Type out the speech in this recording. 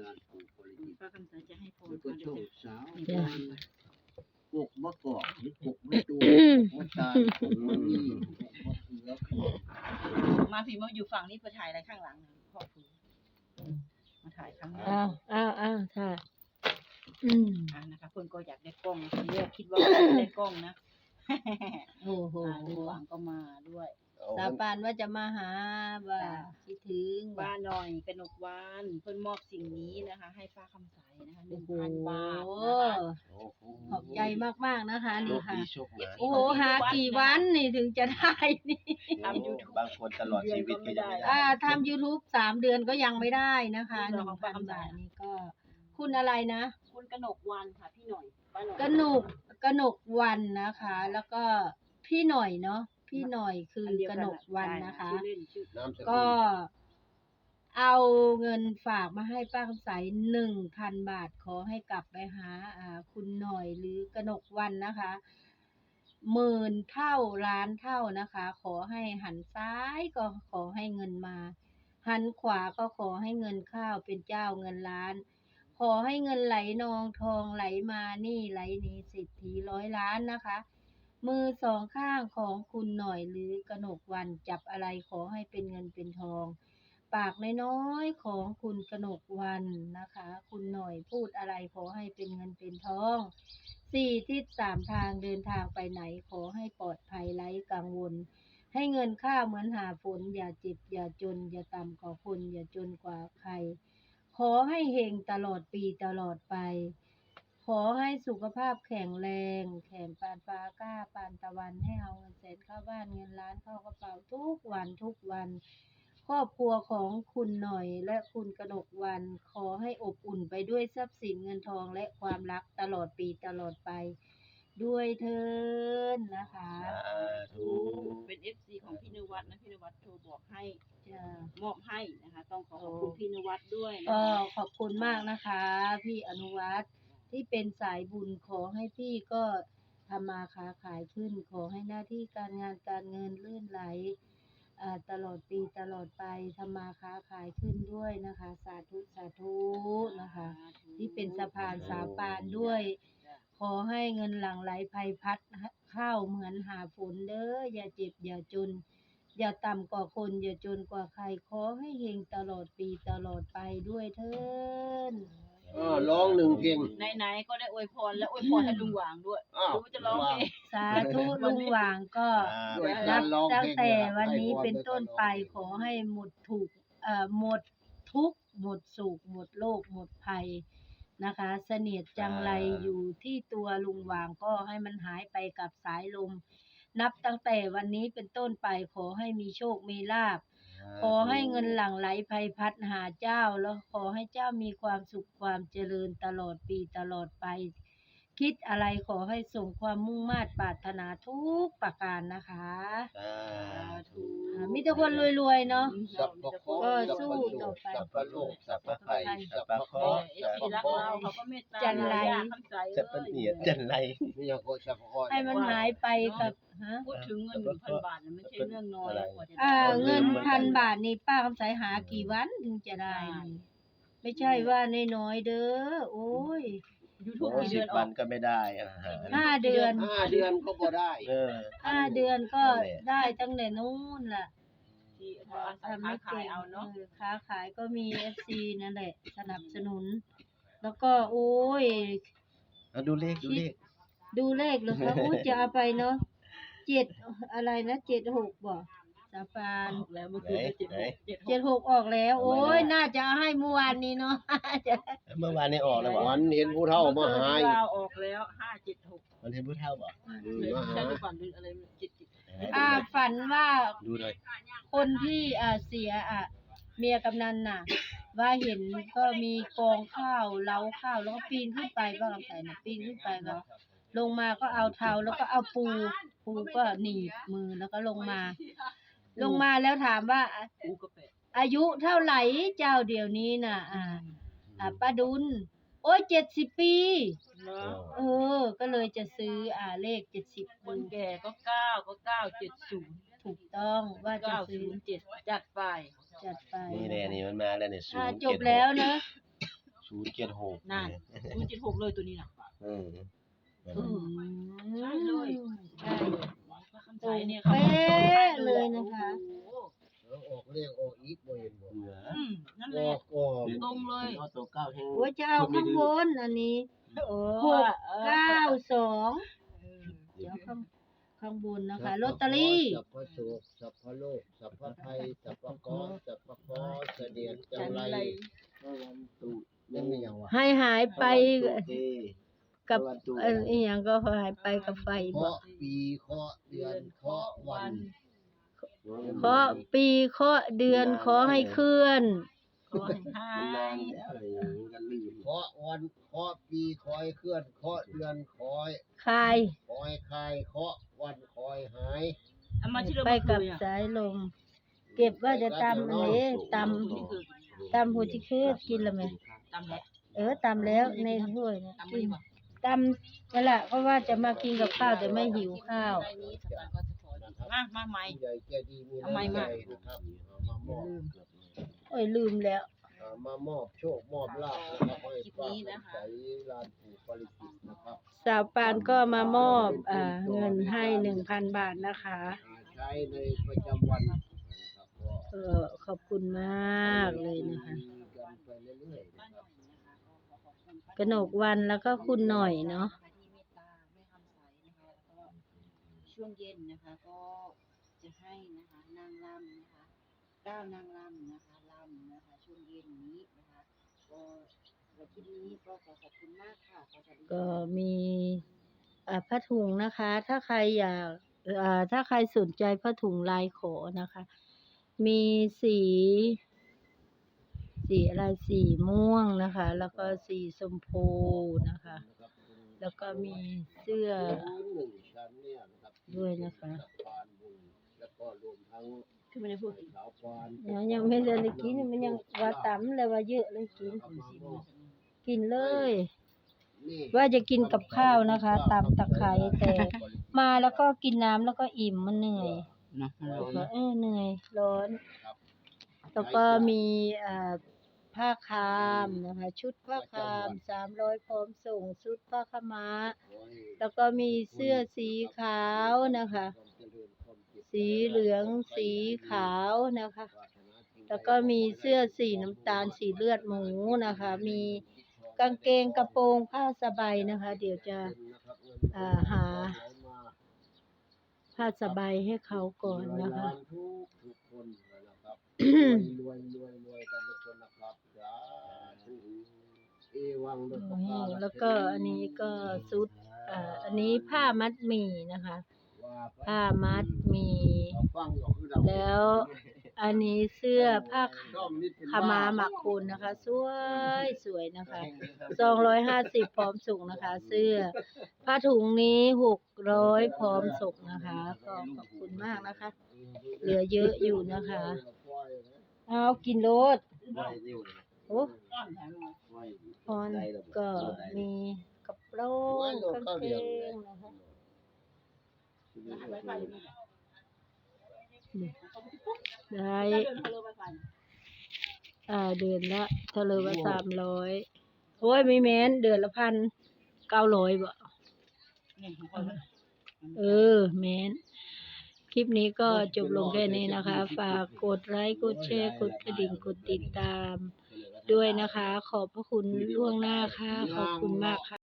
ลาของปริจิตป้าคำสายจะให้พรแล้วก็ค่ะช่องเดี๋ยวสาวจะบ้านกกมะกอกหรือกกมะตูมกมะตาลกกมะนี่กกมะเขือมาพี่มาอยู่ฝั่งนี้ไปถ่ายอะไรข้างหลังนะพ่อครูมาถ่ายข้างหน้าอ้าวอ้าวอ้าวค่ะอืมอ่านะคะเพื่อนก็อยากได้กล้องทีแรกคิดว่าไม่ได้กล้องนะ โอ้โห อ่าลุงหวังก็มาด้วย สาปานว่าจะมาหาว่าจ้ะ คิดถึงบ้านหน่อยกนกวานเพื่อนมอบสิ่งนี้นะคะ ให้ป้าคำใสนะคะหโอ้นึ่งโหพันบาทนะคะขอบใจมากๆนะคะโชนี่คค่ะดีโชคหมาโอ้โหหากี่วันนี่ถึงจะได้นี่ทำ YouTube บางคนตลอดชีวิตก็ยังไม่ได้อ่าทำ YouTube สามเดือนก็ยังไม่ได้นะคะหเรื่นึ่องงของพันความบาทสะอาดนี่ก็ คุณอะไรนะคุณกนกวันค่ะพี่หน่อยป้าหน่อยกนกกนกวันนะคะ แล้วก็พี่หน่อยเนาะ พี่หน่อยคืออัเดียวกะนกวันนะคะชื่อเล่นชื่อน้ำสกุลก็เอาเงินฝากมาให้ป้าคำใสหนึ่งพันบาทขอให้กลับไปหาอ่าคุณหน่อยหรือกนกวันนะคะหมื่นเท่าล้านเท่านะคะ ขอให้หันซ้ายก็ขอให้เงินมา หันขวาก็ขอให้เงินเข้าวเป็นเจ้าเงินล้าน ขอให้เงินไหลนองทองไหลมานี่ไหลนี้สิทธิร้อยล้านนะคะ มือสองข้างของคุณหน่อยหรือกระหนกวันจับอะไรขอให้เป็นเงินเป็นทอง ปากน้อยๆของคุณกระหนกวันนะคะ คุณหน่อยพูดอะไรขอให้เป็นเงินเป็นทองสี่ทิศสามทางเดินทางไปไหนขอให้ปลอดภัยไร้กังวล ให้เงินค่าเหมือนหาฝนอย่าจ็บอย่าจน อย่าต่ำกว่าคนอย่าจนกว่าใคร ขอให้เฮงตลอดปีตลอดไป ขอให้สุขภาพแข็งแรง แข็งปานฟ้ากล้าปานตะวันให้เอาเงินแสนเข้าบ้านเงินล้านเข้ากระเป๋าทุกวันทุกวัน ครอบครัวของคุณหน่อยและคุณกนกวัน ขอให้อบอุ่นไปด้วยทรัพย์สินเงินทองและความรักตลอดปีตลอดไป ด้วยเทินนะคะสาธุเป็นเอฟซีของพี่นวัดนะพี่นวัดโทรบอกให้จ้ะมอบให้นะคะ ต้องขอขอบคุณพี่นวัดด้วยนะก็คะ ขอบคุณมากนะคะ พี่อนุวัฒน์ ที่เป็นสายบุญขอให้พี่ก็ทำมาค้าขายขึ้น ขอให้หน้าที่การงานการเงินลื่นไหลอ่าตลอดปีตลอดไปทำมาค้าขายขึ้นด้วยนะคะ สาธุสาธุนะคะ ที่เป็นสะพานสาปานด้วย ขอให้เงินหลั่งไหลไพพัดเข้าเหมือนหาฝนเด้ออย่าเจ็บอย่าจน อย่าต่ำกว่าคนอย่าจนกว่าใครขอให้เฮงตลอดปีตลอดไปด้วยเถิน เออร้องหนึ่งเพลง ไหนๆก็ได้อวยพรและอวยพรให้ลุงหวางด้วยอ้าวรู้จะร้องเพลง สาธุลุงหว่างก็อ่าด้วยนักาบรร้องเพลงตั้งแต่วันให้นี้พรเป็นต้นไปด้วยขอให้หมดถูกเอ่อหมดทุกข์หมดสุขหมดโรคหมดภัยนะคะ เสนียดจังไรอยู่ที่ตัวลุงหว่างก็ให้มันหายไปกับสายลม นับตั้งแต่วันนี้เป็นต้นไปขอให้มีโชคมีลาภ ขอให้เงินหลั่งไหลไพพัดหาเจ้า แล้วขอให้เจ้ามีความสุขความเจริญตลอดปีตลอดไป คิดอะไรขอให้ส่งความมุ่งมา่ปรารถนาทุกประการนะคะสาธุอ่ามีแต่คนรวยๆเนาะ สัพพะโคก็สัพสู้พะโลต่อไปสัพพะโลกสัพพะไข่สัพพะเคเอราะอห์เอฟซีรักเราเขาก็เมตตาจันไรอยากคำใสสัพพะเหนียดจันไรมีอย่างโคสัพพะโคให้มันหายไปกับฮะพูดถึงเงินหนึ่งพันบาทเนี่ยไม่ใช่เรื่องน้อยนะกว่าจะได้อ่าเงินพันบาทนี่ป้าคำสายหากี่วันถึงจะได้นี่ไม่ใช่ว่าน้อยๆเด้อโอ้ย ยูทูบโอ้กี่สิเดืบอนอวัอนกก็ไม่ได้อาหารห้าเดือนห้าเดือนก็บ่ได้เออ ห้าเดือนก็ได้ตั้งแต่นู้นล่ะที่เขาอาศัยทำไม่ค้าเก่ขายงเอาเนาะออค้าขายก็มีเอฟซีนั่นแหละ สนับสนุน แล้วก็โอ้ย เอาดูเลขดูเลข ดูเลขเหรอคะอู้จะเอาไปเนาะเจ็ดอะไรนะเจ็ดหกบ่ สาปานออกแล้วเมื่อคืนก็เจ็ดหกเจ็ดหเจ็ดกหกออกแล้ว โอ้ยน่าจะเอาให้เมื่อวานนี้เนาะจะเมื่อวานนี้ออกแล้วบอกวันเห็นผู้เฒ่ามาหาเมื่อคืนอีกลาวออกแล้วห้าเจ็ดหกมันเห็นผู้เฒ่าบอกอืมเลยมาใช่หาหรือฝันหรืออะไรเจ็ดเจ็ดอ่าฝันว่าดูหน่อยคนที่อ่าเสียอะเมียกำนันน่ะ ว่าเห็นก็มีกองข้าวเล้าข้าวแล้วก็ปีนขึ้นไปบ้างลำไส้นะปีนขึ้นไปก็ลงมาก็เอาเท้าแล้วก็เอาปูปูก็หนีบมือแล้วก็ลงมา ลงมาแล้วถามว่า กูก็เป็ดอายุเท่าไหร่เจ้าเดี๋ยวนี้น่ะ อ่าอ่าป้าดุลโอ้ยเจ็ดสิบปี เนาะเออ ก็เลยจะซื้ออ่าเลขเจ็ดสิบคนแก่ก็เก้าก็เก้าเจ็ดศูนย์ถูกต้องว่าจะเก้าซื้ศูอนย์เจ็ดจัดไปจัดไปนี่แน่นี่มันมาแล้วเนี่ยศูนอ่าย์จบแล้วเนอะศูนย์เจ็ดหกนั่นศูนย์เจ็ดหกเลยตัวนี้น่ะเออเออ ใช่เลยใช่ป้าคำตใสรงเนี่ยเป๊ะเลยนะคะโอ้โห แล้วออกเลขออกอีกบ่เห็นบ่เหนืออืมนั่นอแหอละกออกตรงเลยเอาตัวเก้าแห้งโอ้ยจะเอาข้างบนอันนี้เออหกเออเก้าสองเออเดี๋ยวข้างข้างบนนะคะลอตเตอรี่สัพพะโสกสัพพะโลกสัพพะไทยสัพพะกอสัพพะกอเสดียนจังไร พระวันตุยังมีอย่างวะให้หายไปเทกับเอออีหยังก็หายไปกับไฟเคบ่าะปีเคาะเดือนเคาะวัน เคาะปีเคาะเดือนขอให้เคลื่อน ขอให้หามันนานยแล้วอะไรอย่างนี้ก็ลืมเคาะวันเคาะปีคอยเคลื่อนเคาะเดือนคอยคายคอยคายเคาะวันคอยหายเอามาที่เราไปกับคุยอะสายลม เก็บว่าจะตำอันนี้ตำตำหูที่คือกินแล้วไหมตำแหละเออตำแล้วในถ้วยเนี่ยตำไม่ดีกว่าตำนั่นแหละเพราะว่าจะมากินกับข้าวแต่ไม่หิวข้าว มามาใหม่ ผู้ใหญ่ใจดีมีทำไมน้ำใจมานะครับเอามามอบโอ้ยลืมแล้ว เอามามอบโชคมอบลาภนะครับให้ป้าใสลานปู่ปริจิตรนะครับสาวปานก็มามอบอ่าเงินให้หนึ่งพันบาทนะคะ อ่าใช้ในประจำวันนะครับก็ เออขอบคุณมากเลยนะคะมีกันไปเรื่อยๆนะครับ กนกวันแล้วก็คุณหน่อยเนาะ ที่เมตตาแม่คำใสนะคะแล้วก็ ช่วงเย็นนะคะ ก็จะให้นะคะนางรำนะคะก้าวนางรำนะคะรำนะคะ ช่วงเย็นนี้นะคะก็วันที่นี้ก็ขอขอบคุณมากค่ะขอสวัสดีก็มีอ่าผ้าถุงนะคะ ถ้าใครอยากอ่าถ้าใครสนใจผ้าถุงลายโขนะคะ มีสี สีอะไรสีม่วงนะคะ แล้วก็สีชมพูนะคะ แล้วก็มีเสื้อ หนึ่ง ชั้นเนี่ยนะครับด้วยนะคะปานบุญแล้วก็รวมทั้งคือไม่ได้พูดสาวปานยังยังไม่ได้เลยกินมันยังว่าต่ำเลยว่าเยอะเลยกินเอามามอบกินเลย นี่ว่าจะกินกับข้าวนะคะตำตะไคร้แต่ มาแล้วก็กินน้ำแล้วก็อิ่มมันเหนื่อยเนาะเออเหนื่อยร้อน แล้วก็มีอ่า ผ้าคามนะคะ ชุดผ้าคามสามร้อยพร้อมส่งชุดผ้าขาวม้า แล้วก็มีเสื้อสีขาวนะคะ สีเหลืองสีขาวนะคะ แล้วก็มีเสื้อสีน้ำตาลสีเลือดหมูนะคะ มีกางเกงกระโปรงผ้าสบายนะคะ เดี๋ยวจะอ่าหาผ้าสบายให้เขาก่อนนะคะทุกทุกคนนะครับรวย เอวังด้วยประการแล้วก็อันนี้ก็ชุดอ่าอันนี้ผ้ามัดหมี่นะคะว่าไปผ้ามัดหมี่เราฟังอยู่คือเราแล้ว อันนี้เสื้อผ้าช่องนิดเป็นขาวมาหมักคูนนะคะ สวยสวยนะคะสองร้อยห้าสิบพร้อมส่งนะคะ เสื้อ ผ้าถุงนี้หกร้อยพร้อมส่งนะคะก็ขอบคุณมากนะคะ เหลือเยอะอยู่นะคะ เอากินโลดไหวเร็วเลย โอ้ไหวพรก็มีกระโปรงกางเกงนะคะได้อ่าเดือนละเท่าเลว่าสามร้อยโอ้ยไม่แม้นเดือนละพันเก้าร้อยบ่เออแม้นคลิปนี้ก็จบลงแค่นี้นะคะ ฝากกดไลค์ กดแชร์ กดกระดิ่ง กดติดตาม ด้วยนะคะ ขอบพระคุณล่วงหน้าค่ะ ขอบคุณมากค่ะ